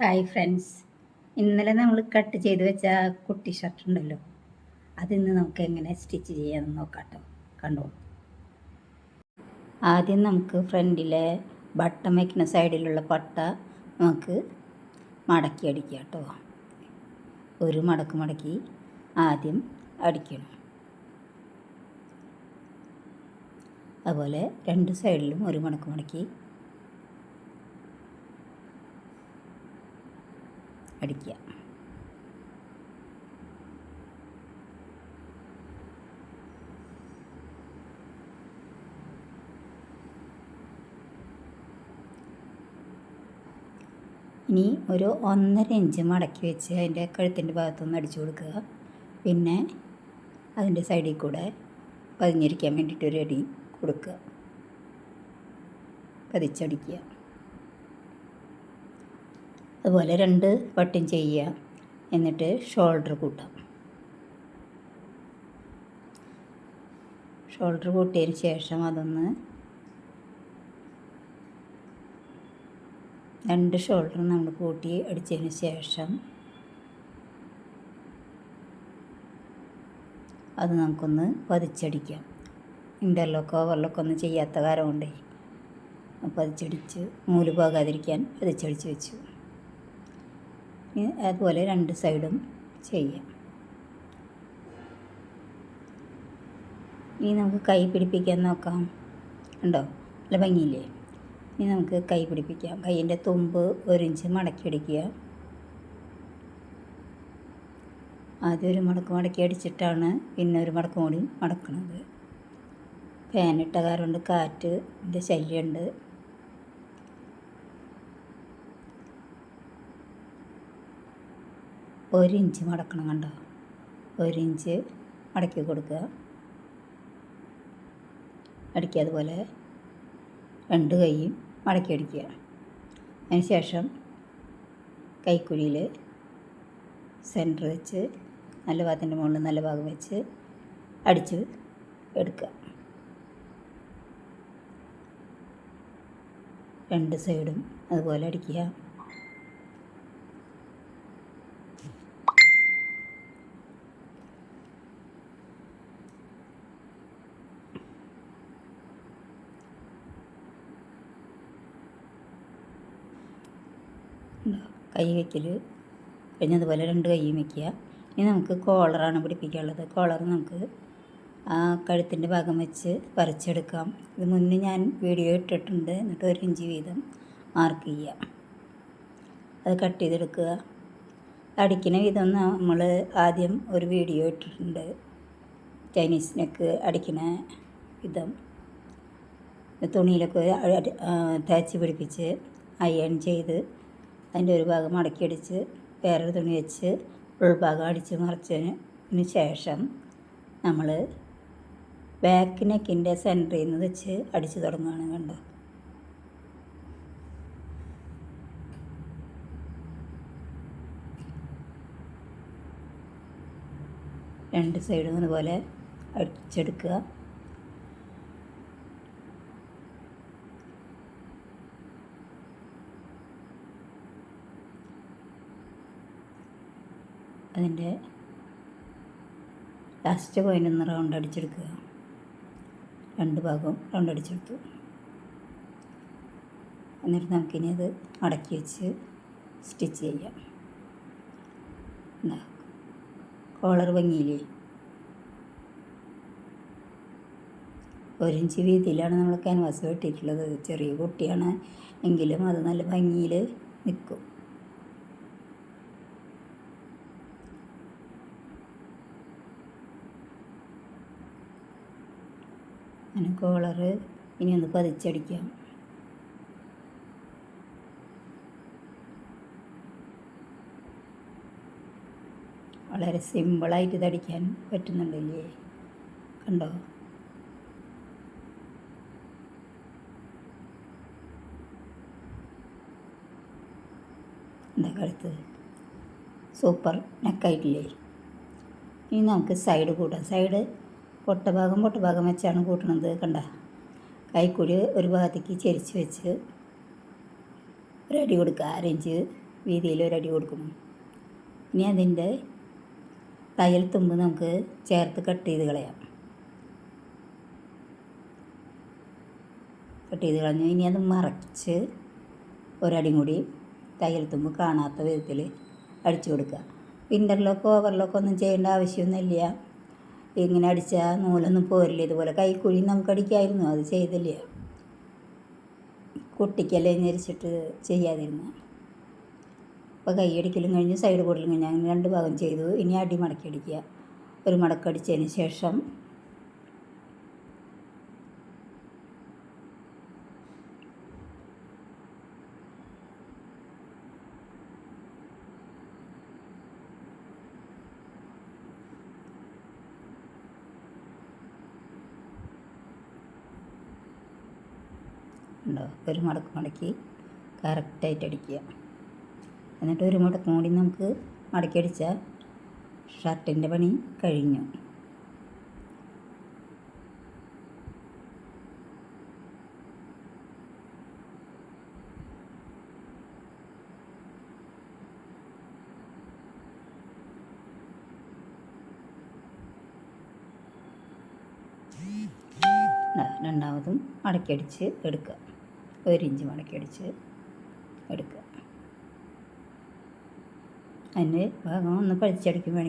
Hi friends ഇന്നലെ നമ്മൾ cut ചെയ്ത് വെച്ച കുട്ടി ഷർട്ട് ഉണ്ടല്ലോ. അതിന്ന് നമുക്ക് എങ്ങനെ സ്റ്റിച്ച് ചെയ്യാമെന്ന് നോക്കാട്ടോ കണ്ടോ? ആദ്യം നമുക്ക് ഫ്രണ്ടിലെ ബട്ടം വയ്ക്കുന്ന സൈഡിലുള്ള പട്ട നമുക്ക് മടക്കി അടിക്കുക കേട്ടോ ഒരു മടക്ക് മടക്കി ആദ്യം അടിക്കണം. അതുപോലെ രണ്ട് സൈഡിലും ഒരു മടക്ക് മടക്കി അടിക്കുക ഇനി ഒരു ഒന്നര ഇഞ്ച് മടക്കി വെച്ച് അതിന്റെ കഴുത്തിന്റെ ഭാഗത്തുനിന്ന് അടിച്ചു കൊടുക്കുക. പിന്നെ അതിന്റെ സൈഡിൽ കൂടെ പതിഞ്ഞിരിക്കാൻ വേണ്ടിയിട്ട് ഒരു അടി കൊടുക്കുക. പതിച്ചടിക്കുക. അതുപോലെ രണ്ട് വട്ടം ചെയ്യുക. എന്നിട്ട് ഷോൾഡർ കൂട്ടാം ഷോൾഡർ കൂട്ടിയതിന് ശേഷം അതൊന്ന് രണ്ട് ഷോൾഡർ നമ്മൾ കൂട്ടി അടിച്ചതിന് ശേഷം അത് നമുക്കൊന്ന് പതിച്ചടിക്കാം. ഇന്റർലോക്കോ ഓവർലോക്കോ ഒന്നും ചെയ്യാത്ത കാരം കൊണ്ടേ പതിച്ചടിച്ച് നൂൽ പോകാതിരിക്കാൻ പതിച്ചടിച്ച് വെച്ചു. അതുപോലെ രണ്ട് സൈഡും ചെയ്യാം. ഇനി നമുക്ക് കൈ പിടിപ്പിക്കാൻ നോക്കാം. ഉണ്ടോ നല്ല ഭംഗിയില്ലേ? ഇനി നമുക്ക് കൈ പിടിപ്പിക്കാം. കൈയിന്റെ തുമ്പ് ഒരു ഇഞ്ച് മടക്കി അടിക്കുക ആദ്യം ഒരു മടക്ക് മടക്കി അടിച്ചിട്ടാണ് പിന്നെ ഒരു മടക്ക് കൂടി മടക്കുന്നത് ഫാനിട്ട കാരണം കാറ്റ് ഇതിന്റെ ശല്യമുണ്ട്. ഒരു ഇഞ്ച് മടക്കണം കണ്ടോ? ഒരു ഇഞ്ച് മടക്കി കൊടുക്കുക. അടിക്കുക അതുപോലെ രണ്ട് കൈയും മടക്കി അടിക്കുക. അതിന് ശേഷം കൈക്കുഴിയിൽ സെന്റർ വെച്ച് നല്ല ഭാഗത്തിന്റെ മുകളിൽ നല്ല ഭാഗം വെച്ച് അടിച്ച് എടുക്കുക. രണ്ട് സൈഡും അതുപോലെ അടിക്കുക. കൈ വയ്ക്കൽ കഴിഞ്ഞതുപോലെ രണ്ട് കൈയും വയ്ക്കുക ഇനി നമുക്ക് കോളറാണ് പിടിപ്പിക്കാനുള്ളത്. കോളർ നമുക്ക് ആ കഴുത്തിന്റെ ഭാഗം വെച്ച് വരച്ചെടുക്കാം. ഇത് മുന്നേ ഞാൻ വീഡിയോ ഇട്ടിട്ടുണ്ട്. എന്നിട്ട് ഒരു ഇഞ്ച് വീതം മാർക്ക് ചെയ്യുക. അത് കട്ട് ചെയ്തെടുക്കുക. അടിക്കുന്ന വിധം നമ്മൾ ആദ്യം ഒരു വീഡിയോ ഇട്ടിട്ടുണ്ട്. ചൈനീസ് നെക്ക് അടിക്കുന്ന വിധം. തുണിയിലൊക്കെ തേച്ച് പിടിപ്പിച്ച് അയൺ ചെയ്ത് അതിന്റെ ഒരു ഭാഗം മടക്കി അടിച്ച് വേറൊരു തുണി വെച്ച് ഉൾഭാഗം അടിച്ച് മറിച്ചതിന് ശേഷം നമ്മൾ ബാക്ക് നെക്കിന്റെ സെന്ററിൽ നിന്ന് വെച്ച് അടിച്ച് തുടങ്ങുകയാണ് കണ്ടോ? രണ്ട് സൈഡും അതുപോലെ അടിച്ചെടുക്കുക. അതിന്റെ ലാസ്റ്റ് ഒന്ന് റൗണ്ട് അടിച്ചെടുക്കുക. രണ്ട് ഭാഗവും റൗണ്ട് അടിച്ചെടുത്തു. എന്നിട്ട് നമുക്കിനി അത് അടക്കി വെച്ച് സ്റ്റിച്ച് ചെയ്യാം. എന്താ കോളർ ഭംഗിയില്ലേ? ഒരിഞ്ച് വീതിയിലാണ് നമ്മൾ ക്യാൻവാസ് വെട്ടിയിട്ടുള്ളത്. ചെറിയ കുട്ടിയാണ് എങ്കിലും അത് നല്ല ഭംഗിയിൽ നിൽക്കും. അങ്ങനെ കോളറ് ഇനി ഒന്ന് പതിച്ചടിക്കാം. വളരെ സിമ്പിളായിട്ട് ഇതടിക്കാൻ പറ്റുന്നുണ്ടല്ലേ? കണ്ടോ? എന്താ കഴുത്ത്? സൂപ്പർ നെക്കായിട്ടില്ലേ? ഇനി നമുക്ക് സൈഡ് കൂട്ടാം. സൈഡ് പൊട്ട ഭാഗം പൊട്ട ഭാഗം വെച്ചാണ് കൂട്ടണത് കണ്ട. കൈക്കൂടി ഒരു ഭാഗത്തേക്ക് ചെരിച്ച് വെച്ച് ഒരടി കൊടുക്കുക അരഞ്ച് വീതിയിൽ ഒരടി കൊടുക്കുന്നു ഇനി അതിന്റെ തയ്യൽ തുമ്പ് നമുക്ക് ചേർത്ത് കട്ട് ചെയ്ത് കളയാം. കട്ട് ചെയ്ത് കളഞ്ഞു ഇനി അത് മറച്ച് ഒരടി കൂടി തയ്യൽ തുമ്പ് കാണാത്ത വിധത്തിൽ അടിച്ചു കൊടുക്കുക. ഇന്റർലോക്കോ ഓവർലോക്കോ ഒന്നും ചെയ്യേണ്ട ആവശ്യമൊന്നുമില്ല. ഇങ്ങനെ അടിച്ചാൽ നൂലൊന്നും പോരില്ല. ഇതുപോലെ കൈക്കുഴി നമുക്ക് അടിക്കായിരുന്നു അത് ചെയ്തില്ല. കുട്ടിക്കല്ലേ ഞരിച്ചിട്ട് ചെയ്യാതിരുന്നു. അപ്പോൾ കൈ അടിക്കലും കഴിഞ്ഞ് സൈഡ് കൂടലും കഴിഞ്ഞ് അങ്ങനെ രണ്ട് ഭാഗം ചെയ്തു. ഇനി അടി മടക്കി അടിക്കുക. ഒരു മടക്കടിച്ചതിന് ശേഷം ഉണ്ടോ ഒരു മടക്ക് മടക്കി കറക്റ്റായിട്ട് അടിക്കുക. എന്നിട്ട് ഒരു മുടക്ക് കൂടി നമുക്ക് മടക്കി അടിച്ചാൽ ഷർട്ടിന്റെ പണി കഴിഞ്ഞു. രണ്ടാമതും മടക്കിയടിച്ച് എടുക്കുക. ഒരു ഇഞ്ച് എടുക്കുക. അതിന് ഭാഗം ഒന്ന് പഴിച്ചടിക്കും വേണമെങ്കിൽ